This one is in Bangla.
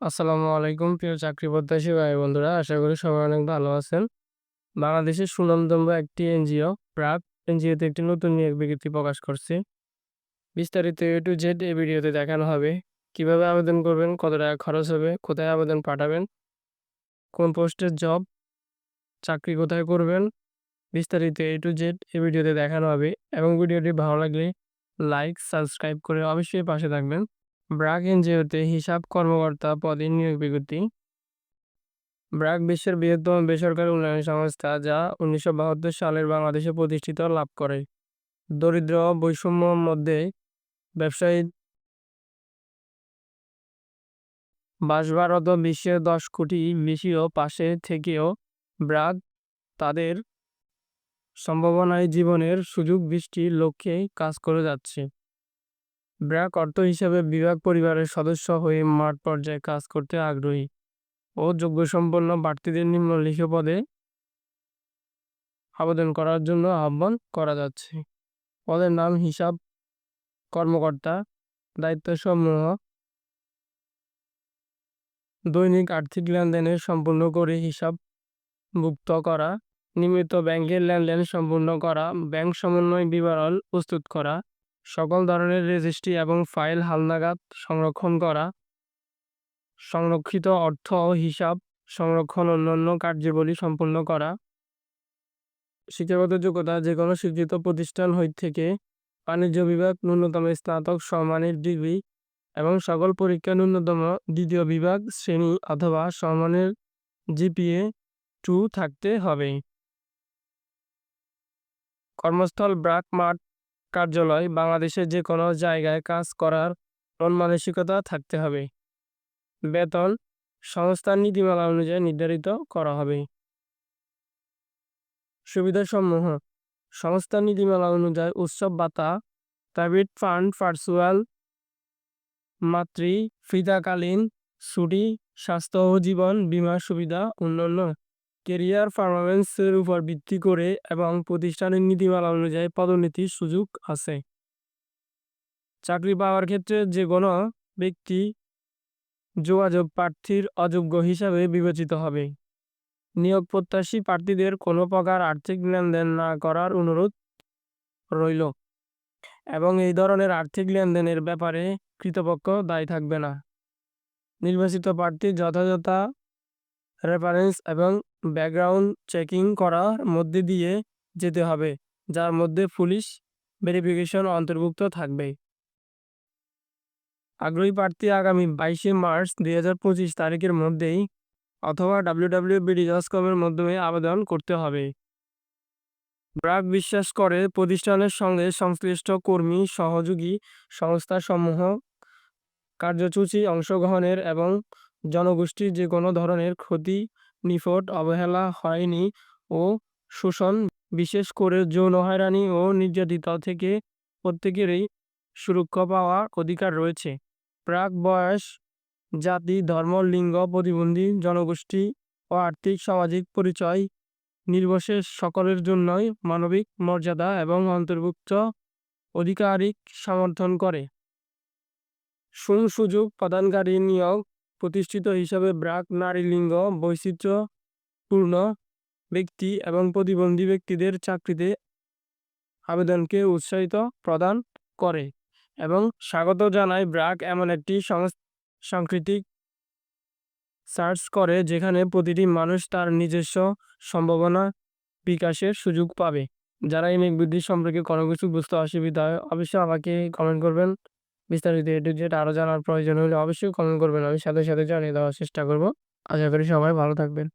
আসসালামু আলাইকুম, প্রিয় চাকরি প্রত্যাশী ভাই বন্ধুরা। আশা করি সবাই অনেক ভালো আছেন। বাংলাদেশের সুনামধন্য একটি এনজিও, প্রাক এনজিওতে একটি নতুন নিয়োগ বিজ্ঞপ্তি প্রকাশ করছে। বিস্তারিত এ টু জেড এই ভিডিওতে দেখানো হবে। কীভাবে আবেদন করবেন, কত টাকা খরচ হবে, কোথায় আবেদন পাঠাবেন, কোন পোস্টের জব, চাকরি কোথায় করবেন, বিস্তারিত এ টু জেড এই ভিডিওতে দেখানো হবে। এবং ভিডিওটি ভালো লাগলে লাইক, সাবস্ক্রাইব করে অবশ্যই পাশে থাকবেন। ব্রাক এনজিওতে হিসাব কর্মকর্তা পদে নিয়োগ বিজ্ঞপ্তি। ব্রাক বিশ্বের বৃহত্তম বেসরকারি উন্নয়ন সংস্থা যা উনিশশো বাহাত্তর সালের বাংলাদেশে প্রতিষ্ঠিত লাভ করে। দরিদ্র বৈষম্য মধ্যে ব্যবসায়ী বাসভারত বিশ্বের দশ কোটি বেশিও পাশে থেকেও ব্রাক তাদের সম্ভাবনায় জীবনের সুযোগ বৃষ্টির লক্ষ্যে কাজ করে যাচ্ছে। ব্র্যাক অর্থ হিসাবে বিভাগ পরিবারের সদস্য হয়ে মাঠ পর্যায়ে কাজ করতে আগ্রহী ও যোগ্যসম্পন্ন প্রার্থীদের নিম্নলিখিত পদে আবেদন করার জন্য আহ্বান করা যাচ্ছে। পদের নাম, হিসাব, কর্মকর্তা, দায়িত্বসমূহ, দৈনিক আর্থিক লেনদেনের সম্পূর্ণ করে হিসাব মুক্ত করা, নিয়মিত ব্যাংকের লেনদেন সম্পূর্ণ করা, ব্যাংক সমন্বয় বিবরণ প্রস্তুত করা সকল ধরনের রেজিস্ট্রি এবং ফাইল হালনাগাদ সংরক্ষণ করা, সংরক্ষিত অর্থ ও হিসাব সংরক্ষণ অন্যান্য কার্যাবলী সম্পূর্ণ করা, শিক্ষাগত যোগ্যতা যে কোনো শিক্ষিত প্রতিষ্ঠান হইতে থেকে বাণিজ্য বিভাগ ন্যূনতম স্নাতক সম্মানের ডিগ্রি এবং সকল পরীক্ষা ন্যূনতম দ্বিতীয় বিভাগ শ্রেণি অথবা সম্মানের জিপিএ টু থাকতে হবে। কর্মস্থল ব্রাক মাঠ কার্যালয় বাংলাদেশের যে কোনো জায়গায় কাজ করার মন মানসিকতা থাকতে হবে। বেতন সংস্থার নীতিমালা অনুযায়ী নির্ধারিত করা হবে। সুবিধাসমূহ সংস্থার নীতিমালা অনুযায়ী উৎসব ভাতা, প্রাইভেট ফান্ড, ভার্চুয়াল মাতৃ ফিতাকালীন ছুটি, স্বাস্থ্য ও জীবন বীমা সুবিধা, অন্যান্য কেরিয়ার পারফরমেন্সের উপর ভিত্তি করে এবং প্রতিষ্ঠানের নীতিমালা অনুযায়ী পদোন্নতির সুযোগ আছে। চাকরি পাওয়ার ক্ষেত্রে যে কোনো ব্যক্তি যোগাযোগ প্রার্থীর অযোগ্য হিসাবে বিবেচিত হবে। নিয়োগ প্রত্যাশী প্রার্থীদের কোনো প্রকার আর্থিক লেনদেন না করার অনুরোধ রইল এবং এই ধরনের আর্থিক লেনদেনের ব্যাপারে কৃতপক্ষ দায়ী থাকবে না। নির্বাচিত প্রার্থী যথাযথ রেফারেন্স এবং ব্যাকগ্রাউন্ড চেকিং করার মধ্যে দিয়ে যেতে হবে, যার মধ্যে পুলিশ ভেরিফিকেশন অন্তর্ভুক্ত থাকবে। আগ্রহী প্রার্থী আগামী বাইশে মার্চ দুই হাজার পঁচিশ তারিখের মধ্যেই অথবা ডাব্লিউ ডাব্লিউ বিডি কমের মাধ্যমে আবেদন করতে হবে। ব্রাক বিশ্বাস করে প্রতিষ্ঠানের সঙ্গে সংশ্লিষ্ট কর্মী, সহযোগী সংস্থাসমূহ, কার্যসূচি অংশগ্রহণের এবং জনগোষ্ঠীর যে কোনো ধরনের ক্ষতি, নিফট, অবহেলা হয়নি ও শোষণ, বিশেষ করে যৌন হয়রানি ও নির্যাতিত থেকে প্রত্যেকেরই সুরক্ষা পাওয়ার অধিকার রয়েছে। প্রাক বয়স, জাতি, ধর্ম, লিঙ্গ, প্রতিবন্ধী, জনগোষ্ঠী ও আর্থিক, সামাজিক পরিচয় নির্বিশেষ সকলের জন্যই মানবিক মর্যাদা এবং অন্তর্ভুক্ত অধিকারিক সমর্থন করে। সুযোগ প্রদানকারী নিয়োগ প্রতিষ্ঠিত হিসাবে ব্রাক নারী লিঙ্গ বৈচিত্র্যপূর্ণ ব্যক্তি এবং প্রতিবন্ধী ব্যক্তিদের চাকরিতে আবেদনকে উৎসাহিত প্রদান করে এবং স্বাগত জানায় ব্রাক এমন একটি সাংস্কৃতিক সার্চ করে যেখানে প্রতিটি মানুষ তার নিজস্ব সম্ভাবনা বিকাশের সুযোগ পাবে। যারা এই মেঘ বৃদ্ধি সম্পর্কে কোনো কিছু বুঝতে অসুবিধা হয়, অবশ্যই আমাকে কমেন্ট করবেন। বিস্তারিত এটু যেটা আরও জানার প্রয়োজন হলে অবশ্যই কমেন্ট করবেন। আমি সাথে সাথে জানিয়ে দেওয়ার চেষ্টা করব। আশা করি সবাই ভালো থাকবেন।